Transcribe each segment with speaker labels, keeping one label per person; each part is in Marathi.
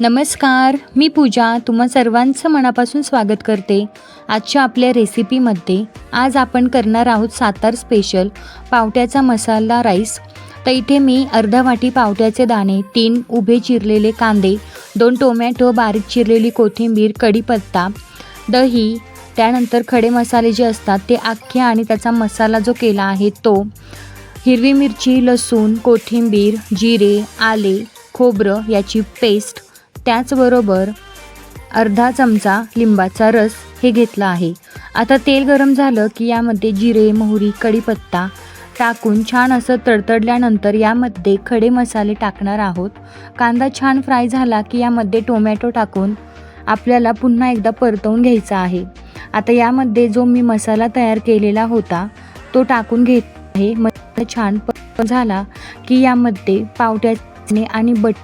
Speaker 1: नमस्कार मी पूजा. तुम्हा सर्वांचं मनापासून स्वागत करते. आजच्या आपल्या रेसिपीमध्ये आज आपण करणार आहोत सातार स्पेशल पावट्याचा मसाला राईस तर इथे मी अर्धा वाटी पावट्याचे दाणे तीन उभे चिरलेले कांदे दोन टोमॅटो बारीक चिरलेली कोथिंबीर कढीपत्ता दही त्यानंतर खडे मसाले जे असतात ते अख्खे आणि त्याचा मसाला जो केला आहे तो हिरवी मिरची लसूण कोथिंबीर जिरे आले खोबरं याची पेस्ट त्याचबरोबर अर्धा चमचा लिंबाचा रस हे घेतला आहे. आता तेल गरम झालं की यामध्ये जिरे मोहरी कढीपत्ता टाकून छान असं तडतडल्यानंतर यामध्ये खडे मसाले टाकणार आहोत. कांदा छान फ्राय झाला की यामध्ये टोमॅटो टाकून आपल्याला पुन्हा एकदा परतवून घ्यायचा आहे. आता यामध्ये जो मी मसाला तयार केलेला होता तो टाकून घेत आहे. मसाला छान प झाला की यामध्ये पावट्याने आणि बट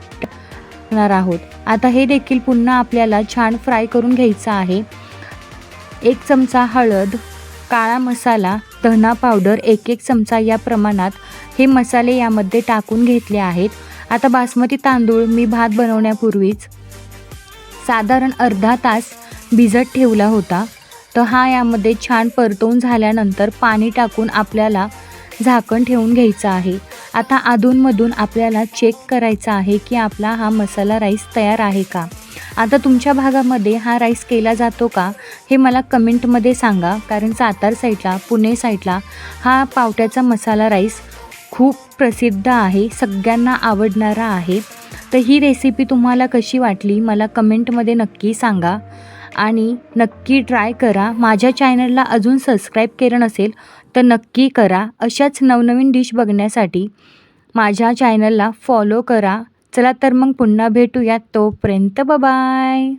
Speaker 1: टाकणार आहोत. आता हे देखील पुन्हा आपल्याला छान फ्राय करून घ्यायचं आहे. एक चमचा हळद काळा मसाला धना पावडर एक एक चमचा या प्रमाणात हे मसाले यामध्ये टाकून घेतले आहेत. आता बासमती तांदूळ मी भात बनवण्यापूर्वीच साधारण अर्धा तास भिजत ठेवला होता. तर हा यामध्ये छान परतवून झाल्यानंतर पाणी टाकून आपल्याला झाकण ठेवून घ्यायचं आहे. आता अधूनमधून आपल्याला चेक करायचा आहे की आपला हा मसाला राईस तयार आहे का? आता तुमच्या भागामध्ये हा राईस केला जातो का? हे मला कमेंटमध्ये सांगा. कारण सातार साईडला पुणे साईडला हा पावट्याचा मसाला राईस खूप प्रसिद्ध आहे सगळ्यांना आवडणारा आहे. तर ही रेसिपी तुम्हाला कशी वाटली? मला कमेंटमध्ये नक्की सांगा. आणि नक्की ट्राय करा. माझ्या चॅनलला अजून सबस्क्राईब केलं नसेल तर नक्की करा. अशाच नवनवीन डिश बघण्यासाठी माझ्या चॅनलला फॉलो करा. चला तर मग पुन्हा भेटूयात. तोपर्यंत बाय